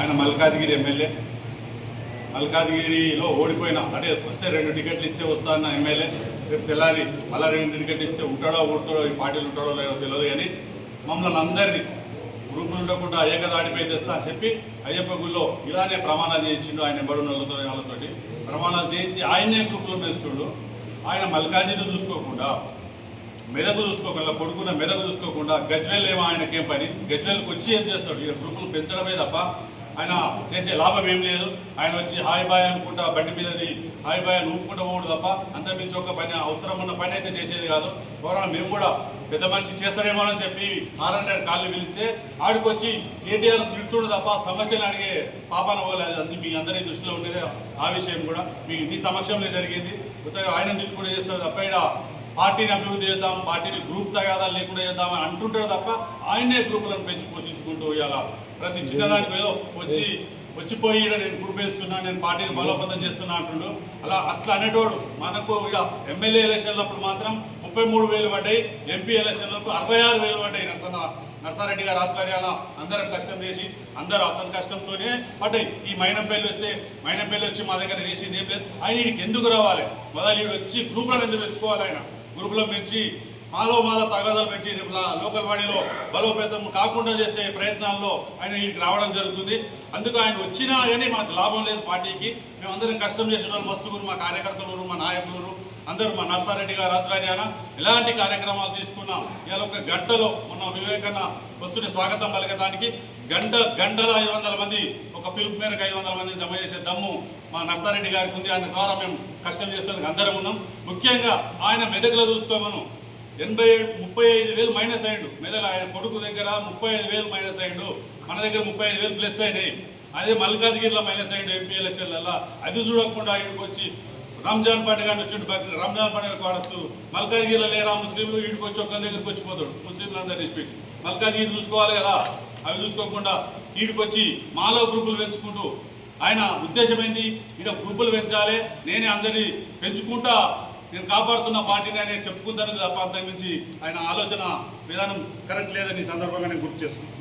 ఆయన మల్కాజ్గిరి ఎమ్మెల్యే. మల్కాజ్గిరిలో ఓడిపోయిన అంటే వస్తే రెండు టికెట్లు ఇస్తే వస్తా అన్న ఎమ్మెల్యే. రేపు తెల్లారి మళ్ళీ రెండు టికెట్లు ఇస్తే ఉంటాడో ఓడుతాడో ఈ పార్టీలు ఉంటాడో లేదో తెలియదు కానీ మమ్మల్ని అందరినీ గ్రూపులు ఉండకుండా ఏకదాటిపై తెస్తా అని చెప్పి అయ్యప్ప గుళ్ళో ఇలానే ప్రమాణాలు చేయించిండు ఆయన బడున్న వాళ్ళతో వాళ్ళతోటి. ప్రమాణాలు చేయించి ఆయనే గ్రూపులో వేస్తుండు ఆయన మల్కాజీని చూసుకోకుండా మెదకు చూసుకోకుండా కొడుకున్న మెదకు చూసుకోకుండా గజ్వేల్ ఏమో ఆయనకేం పని? గజ్వెల్కి వచ్చి ఏం చేస్తాడు? ఈయన గ్రూపులు పెంచడమే తప్ప ఆయన చేసే లాభం ఏం లేదు. ఆయన వచ్చి హాయ్ బాయ్ అనుకుంటా బండి మీదది హాయ్ బాయ్ అని ఊపుకుంటూ పోడు తప్ప అంత మించి ఒక పని అవసరం ఉన్న పని అయితే చేసేది కాదు. ఎవరైనా మేము కూడా పెద్ద మనిషి చేస్తాడేమో అని చెప్పి నారాయణ కాళ్ళు పిలిస్తే ఆడికి వచ్చి కేటీఆర్ తిడుతుడు తప్ప సమస్యలు అడిగే పాపాన పోలేదు అది మీ అందరి దృష్టిలో ఉండేదే ఆ విషయం కూడా. మీ మీ సమక్షంలో జరిగింది. ఆయన తిట్టుకుంటే చేస్తారు తప్ప ఈడ పార్టీని అభివృద్ధి చేద్దాం పార్టీని గ్రూప్ తగాదాలు లేకుండా చేద్దాం అని అంటుంటాడు తప్ప ఆయనే గ్రూపులను పెంచి పోషించుకుంటూ ఇవాళ ప్రతి చిన్నదానికి ఏదో వచ్చి వచ్చిపోయి నేను గ్రూప్ వేస్తున్నా నేను పార్టీని బలోపేతం చేస్తున్నా అంటుండు. అలా అట్లా అనేటోడు మనకు ఇక్కడ ఎమ్మెల్యే ఎలక్షన్లప్పుడు మాత్రం ముప్పై మూడు వేలు పడ్డాయి ఎంపీ ఎలక్షన్లకు అరవై ఆరు వేలు పడ్డాయి నరసన్న నర్సారెడ్డి గారు ఆధ్వర్యాన. అందరం కష్టం చేసి అందరూ అతని కష్టంతోనే పడ్డాయి. ఈ మైనంపల్లి వస్తే మైనంపల్లి వచ్చి మా దగ్గర చేసింది ఏం లేదు. ఆయన వీడికి ఎందుకు రావాలి? మొదలు వీడు వచ్చి గ్రూపులను ఎందుకు తెచ్చుకోవాలి ఆయన? గ్రూపులను పెంచి మాలో మాల తగాదాలు పెట్టి లోకల్ బాడీలో బలోపేతం కాకుండా చేసే ప్రయత్నాల్లో ఆయన వీటికి రావడం జరుగుతుంది. అందుకు ఆయన వచ్చినా కానీ మాకు లాభం లేదు పార్టీకి. మేమందరం కష్టం చేసిన వాళ్ళు మస్తుగురు మా కార్యకర్తలు మా నాయకులు. అందరూ మా నర్సారెడ్డి గారు ఆధ్వర్యాన ఎలాంటి కార్యక్రమాలు తీసుకున్నాం. ఇవాళ ఒక గంటలో మొన్న వివేకన్న వస్తుని స్వాగతం పలకడానికి గంట గంటల ఐదు వందల మంది ఒక పిలుపు మేరకు ఐదు వందల మంది జమ చేసే దమ్ము మా నర్సారెడ్డి గారికి ఉంది. ఆయన ద్వారా మేము కష్టం చేసేందుకు అందరం ఉన్నాం. ముఖ్యంగా ఆయన మెదకులో చూసుకోమను. ఎనభై ఏడు ముప్పై ఐదు వేలు మైనస్ అయ్యిండు మెదల ఆయన కొడుకు దగ్గర ముప్పై ఐదు వేలు మైనస్ అయ్యిండు మన దగ్గర ముప్పై ఐదు వేలు ప్లస్ అయినాయి. అదే మల్కాజ్గిరిలో మైనస్ అయ్యిండు ఎంపీ ఎలక్షన్లలో అది చూడకుండా ఇక్కడికి వచ్చి రంజాన్ పండుగ అని రంజాన్ పండుగ వాడచ్చు మల్కాజ్గిరిలో లేరా ముస్లింలు? వీడికి వచ్చి ఒక్క దగ్గరికి వచ్చిపోతాడు ముస్లింలు అందరు ఇచ్చిపెట్టి మల్కాజ్గిరి చూసుకోవాలి కదా? అవి చూసుకోకుండా వీడికి వచ్చి మాలో గ్రూపులు పెంచుకుంటూ ఆయన ఉద్దేశం ఏంది? ఇక్కడ గ్రూపులు పెంచాలి. నేనే అందరినీ పెంచుకుంటా. నేను కాపాడుతున్న పార్టీని అని చెప్పుకుంటాను తప్ప అంతకుమించి ఆయన ఆలోచన విధానం కరెక్ట్ లేదని సందర్భంగా నేను గుర్తు చేస్తున్నాను